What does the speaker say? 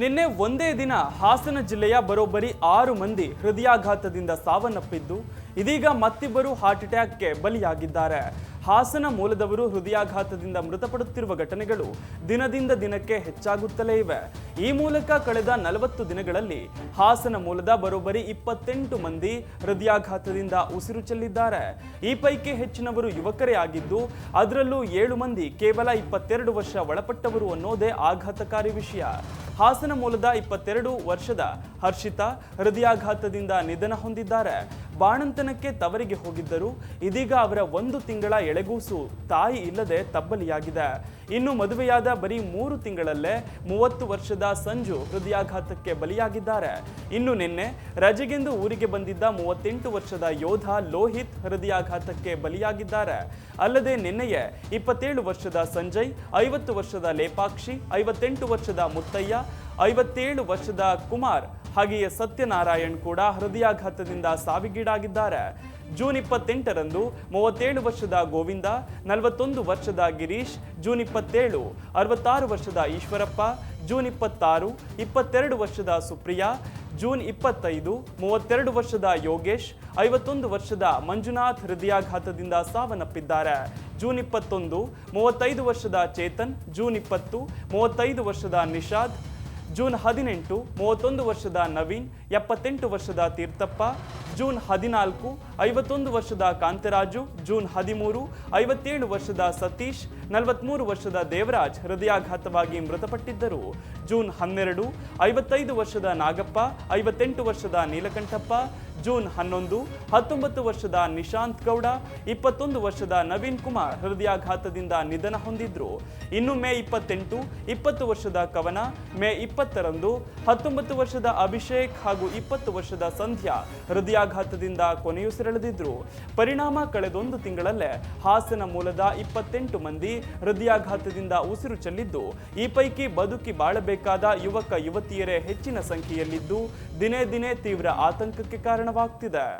ನಿನ್ನೆ ಒಂದೇ ದಿನ ಹಾಸನ ಜಿಲ್ಲೆಯ ಬರೋಬ್ಬರಿ ಆರು ಮಂದಿ ಹೃದಯಾಘಾತದಿಂದ ಸಾವನ್ನಪ್ಪಿದ್ದು, ಇದೀಗ ಮತ್ತಿಬ್ಬರು ಹಾರ್ಟ್ ಅಟ್ಯಾಕ್ಗೆ ಬಲಿಯಾಗಿದ್ದಾರೆ. ಹಾಸನ ಮೂಲದವರು ಹೃದಯಾಘಾತದಿಂದ ಮೃತಪಡುತ್ತಿರುವ ಘಟನೆಗಳು ದಿನದಿಂದ ದಿನಕ್ಕೆ ಹೆಚ್ಚಾಗುತ್ತಲೇ ಇವೆ. ಈ ಮೂಲಕ ಕಳೆದ ನಲವತ್ತು ದಿನಗಳಲ್ಲಿ ಹಾಸನ ಮೂಲದ ಬರೋಬ್ಬರಿ ಇಪ್ಪತ್ತೆಂಟು ಮಂದಿ ಹೃದಯಾಘಾತದಿಂದ ಉಸಿರು ಚೆಲ್ಲಿದ್ದಾರೆ. ಈ ಪೈಕಿ ಹೆಚ್ಚಿನವರು ಯುವಕರೇ ಆಗಿದ್ದು, ಅದರಲ್ಲೂ ಏಳು ಮಂದಿ ಕೇವಲ ಇಪ್ಪತ್ತೆರಡು ವರ್ಷ ಒಳಪಟ್ಟವರು ಅನ್ನೋದೇ ಆಘಾತಕಾರಿ ವಿಷಯ. ಹಾಸನ ಮೂಲದ ಇಪ್ಪತ್ತೆರಡು ವರ್ಷದ ಹರ್ಷಿತಾ ಹೃದಯಾಘಾತದಿಂದ ನಿಧನ ಹೊಂದಿದ್ದಾರೆ. ಬಾಣಂತನಕ್ಕೆ ತವರಿಗೆ ಹೋಗಿದ್ದರು. ಇದೀಗ ಅವರ ಒಂದು ತಿಂಗಳ ಎಳೆಗೂಸು ತಾಯಿ ಇಲ್ಲದೆ ತಬ್ಬಲಿಯಾಗಿದೆ. ಇನ್ನು ಮದುವೆಯಾದ ಬರೀ ಮೂರು ತಿಂಗಳಲ್ಲೇ ಮೂವತ್ತು ವರ್ಷದ ಸಂಜು ಹೃದಯಾಘಾತಕ್ಕೆ ಬಲಿಯಾಗಿದ್ದಾರೆ. ಇನ್ನು ನಿನ್ನೆ ರಜೆಗೆಂದು ಊರಿಗೆ ಬಂದಿದ್ದ ಮೂವತ್ತೆಂಟು ವರ್ಷದ ಯೋಧ ಲೋಹಿತ್ ಹೃದಯಾಘಾತಕ್ಕೆ ಬಲಿಯಾಗಿದ್ದಾರೆ. ಅಲ್ಲದೆ ನಿನ್ನೆಯೇ ಇಪ್ಪತ್ತೇಳು ವರ್ಷದ ಸಂಜಯ್, ಐವತ್ತು ವರ್ಷದ ಲೇಪಾಕ್ಷಿ, ಐವತ್ತೆಂಟು ವರ್ಷದ ಮುತ್ತಯ್ಯ ಐವತ್ತೇಳು ವರ್ಷದ ಕುಮಾರ್, ಹಾಗೆಯೇ ಸತ್ಯನಾರಾಯಣ್ ಕೂಡ ಹೃದಯಾಘಾತದಿಂದ ಸಾವಿಗೀಡಾಗಿದ್ದಾರೆ. ಜೂನ್ ಇಪ್ಪತ್ತೆಂಟರಂದು ಮೂವತ್ತೇಳು ವರ್ಷದ ಗೋವಿಂದ, ನಲವತ್ತೊಂದು ವರ್ಷದ ಗಿರೀಶ್, ಜೂನ್ ಇಪ್ಪತ್ತೇಳು, ಅರವತ್ತಾರು ವರ್ಷದ ಈಶ್ವರಪ್ಪ, ಜೂನ್ ಇಪ್ಪತ್ತಾರು, ಇಪ್ಪತ್ತೆರಡು ವರ್ಷದ ಸುಪ್ರಿಯಾ, ಜೂನ್ ಇಪ್ಪತ್ತೈದು, ಮೂವತ್ತೆರಡು ವರ್ಷದ ಯೋಗೇಶ್, ಐವತ್ತೊಂದು ವರ್ಷದ ಮಂಜುನಾಥ್ ಹೃದಯಾಘಾತದಿಂದ ಸಾವನ್ನಪ್ಪಿದ್ದಾರೆ. ಜೂನ್ ಇಪ್ಪತ್ತೊಂದು, ಮೂವತ್ತೈದು ವರ್ಷದ ಚೇತನ್, ಜೂನ್ ಇಪ್ಪತ್ತು, ಮೂವತ್ತೈದು ವರ್ಷದ ನಿಷಾದ್ ಜೂನ್ ಹದಿನೆಂಟು ಮೂವತ್ತೊಂದು ವರ್ಷದ ನವೀನ್ ಎಪ್ಪತ್ತೆಂಟು ವರ್ಷದ ತೀರ್ಥಪ್ಪ ಜೂನ್ ಹದಿನಾಲ್ಕು ಐವತ್ತೊಂದು ವರ್ಷದ ಕಾಂತರಾಜು, ಜೂನ್ ಹದಿಮೂರು, ಐವತ್ತೇಳು ವರ್ಷದ ಸತೀಶ್, ನಲವತ್ಮೂರು ವರ್ಷದ ದೇವರಾಜ್ ಹೃದಯಾಘಾತವಾಗಿ ಮೃತಪಟ್ಟಿದ್ದರು. ಜೂನ್ ಹನ್ನೆರಡು, ಐವತ್ತೈದು ವರ್ಷದ ನಾಗಪ್ಪ, ಐವತ್ತೆಂಟು ವರ್ಷದ ನೀಲಕಂಠಪ್ಪ, ಜೂನ್ ಹನ್ನೊಂದು, ಹತ್ತೊಂಬತ್ತು ವರ್ಷದ ನಿಶಾಂತ್ ಗೌಡ, ಇಪ್ಪತ್ತೊಂದು ವರ್ಷದ ನವೀನ್ ಕುಮಾರ್ ಹೃದಯಾಘಾತದಿಂದ ನಿಧನ ಹೊಂದಿದ್ರು. ಇನ್ನು ಮೇ ಇಪ್ಪತ್ತೆಂಟು, ಇಪ್ಪತ್ತು ವರ್ಷದ ಕವನ, ಮೇ ಇಪ್ಪತ್ತರಂದು, ಹತ್ತೊಂಬತ್ತು ವರ್ಷದ ಅಭಿಷೇಕ್ ಹಾಗೂ ಇಪ್ಪತ್ತು ವರ್ಷದ ಸಂಧ್ಯಾ ಹೃದಯಾಘಾತದಿಂದ ಕೊನೆಯುಸಿರೆಳೆದಿದ್ರು ಪರಿಣಾಮ ಕಳೆದೊಂದು ತಿಂಗಳಲ್ಲೇ ಹಾಸನ ಮೂಲದ ಇಪ್ಪತ್ತೆಂಟು ಮಂದಿ ಹೃದಯಾಘಾತದಿಂದ ಉಸಿರು ಚೆಲ್ಲಿದ್ದು, ಈ ಪೈಕಿ ಬದುಕಿ ಬಾಳಬೇಕಾದ ಯುವಕ ಯುವತಿಯರೇ ಹೆಚ್ಚಿನ ಸಂಖ್ಯೆಯಲ್ಲಿದ್ದು, ದಿನೇ ದಿನೇ ತೀವ್ರ ಆತಂಕಕ್ಕೆ ಕಾರಣವಾಗ್ತಿದೆ.